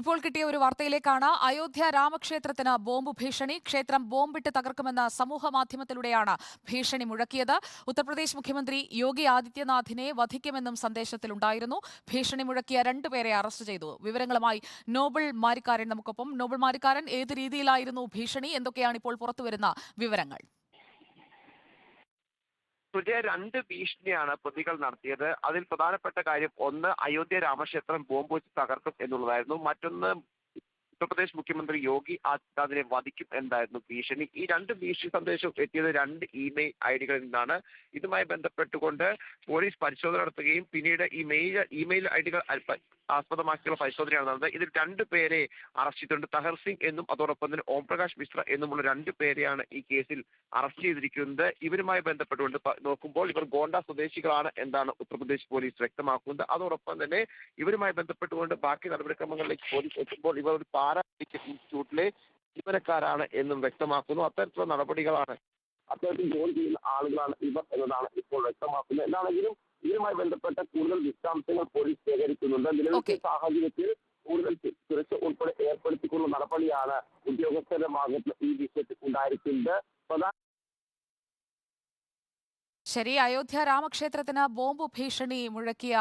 ഇപ്പോൾ കിട്ടിയ ഒരു വാർത്തയിലേക്കാണ് അയോധ്യ രാമക്ഷേത്രത്തിന് ബോംബ് ഭീഷണി. ക്ഷേത്രം ബോംബിട്ട് തകർക്കുമെന്ന സമൂഹ മാധ്യമത്തിലൂടെയാണ് ഭീഷണി മുഴക്കിയത്. ഉത്തർപ്രദേശ് മുഖ്യമന്ത്രി യോഗി ആദിത്യനാഥിനെ വധിക്കുമെന്നും സന്ദേശത്തിലുണ്ടായിരുന്നു. ഭീഷണി മുഴക്കിയ രണ്ടുപേരെ അറസ്റ്റ് ചെയ്തു. വിവരങ്ങളുമായി നോബിൾ മാരിക്കാരൻ നമുക്കൊപ്പം. നോബിൾ മാരിക്കാരൻ ഏത് രീതിയിലായിരുന്നു ഭീഷണി? എന്തൊക്കെയാണ് ഇപ്പോൾ പുറത്തുവരുന്ന വിവരങ്ങൾ? സുജയ രണ്ട് ഭീഷണിയാണ് പ്രതികൾ നടത്തിയത്. അതിൽ പ്രധാനപ്പെട്ട കാര്യം ഒന്ന് അയോധ്യ രാമക്ഷേത്രം ബോംബ് വെച്ച് തകർക്കും എന്നുള്ളതായിരുന്നു. മറ്റൊന്ന് ഉത്തർപ്രദേശ് മുഖ്യമന്ത്രി യോഗി ആദിത്യനാഥിനെ വധിക്കും എന്തായിരുന്നു ഭീഷണി. ഈ രണ്ട് ഭീഷണി സന്ദേശവും എത്തിയത് രണ്ട് ഇമെയിൽ ഐ ഡികളിൽ നിന്നാണ്. ഇതുമായി ബന്ധപ്പെട്ടുകൊണ്ട് പോലീസ് പരിശോധന നടത്തുകയും പിന്നീട് ഈ മെയിൽ ഇമെയിൽ ഐ ഡികൾ ആസ്പദമാക്കിയുള്ള പരിശോധനയാണ് നടന്നത്. ഇതിൽ രണ്ട് പേരെ അറസ്റ്റ് ചെയ്തിട്ടുണ്ട്. തഹർ സിംഗ് എന്നും അതോടൊപ്പം തന്നെ ഓം പ്രകാശ് മിശ്ര എന്നുമുള്ള രണ്ട് പേരെയാണ് ഈ കേസിൽ അറസ്റ്റ് ചെയ്തിരിക്കുന്നത്. ഇവരുമായി ബന്ധപ്പെട്ടുകൊണ്ട് നോക്കുമ്പോൾ ഇവർ ഗോണ്ട സ്വദേശികളാണ് എന്താണ് ഉത്തർപ്രദേശ് പോലീസ് വ്യക്തമാക്കുന്നത്. അതോടൊപ്പം തന്നെ ഇവരുമായി ബന്ധപ്പെട്ടുകൊണ്ട് ബാക്കി നടപടിക്രമങ്ങളിലേക്ക് പോലീസ് എത്തുമ്പോൾ ഇവർ ഒരു പാരാമെഡിക്കൽ ഇൻസ്റ്റിറ്റ്യൂട്ടിലെ ജീവനക്കാരാണ് എന്നും വ്യക്തമാക്കുന്നു. അത്തരത്തിലുള്ള നടപടികളാണ് അത്തരത്തിൽ ജോലി ചെയ്യുന്ന ആളുകളാണ് ഇവർ എന്നതാണ് ഇപ്പോൾ വ്യക്തമാക്കുന്നത്. എന്താണെങ്കിലും ഇതുമായി ബന്ധപ്പെട്ട കൂടുതൽ വിശദാംശങ്ങൾ പോലീസ് ശേഖരിക്കുന്നുണ്ട്. നിലവിലെ. സാഹചര്യത്തിൽ കൂടുതൽ സുരക്ഷ ഉൾപ്പെടെ ഏർപ്പെടുത്തിക്കൊണ്ടുള്ള നടപടിയാണ് ഉദ്യോഗസ്ഥരുടെ ഭാഗത്ത് ഈ വിഷയത്തിൽ ഉണ്ടായിരിക്കുന്നത്. പ്രധാന ശരി അയോധ്യ രാമക്ഷേത്രത്തിന് ബോംബ് ഭീഷണി മുഴക്കിയ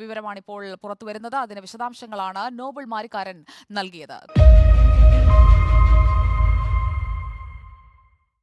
വിവരമാണ് വിവരമാണിപ്പോൾ പുറത്തുവരുന്നത്. അതിന് വിശദാംശങ്ങളാണ് നോബിൾ മാരിക്കാരൻ നൽകിയത്.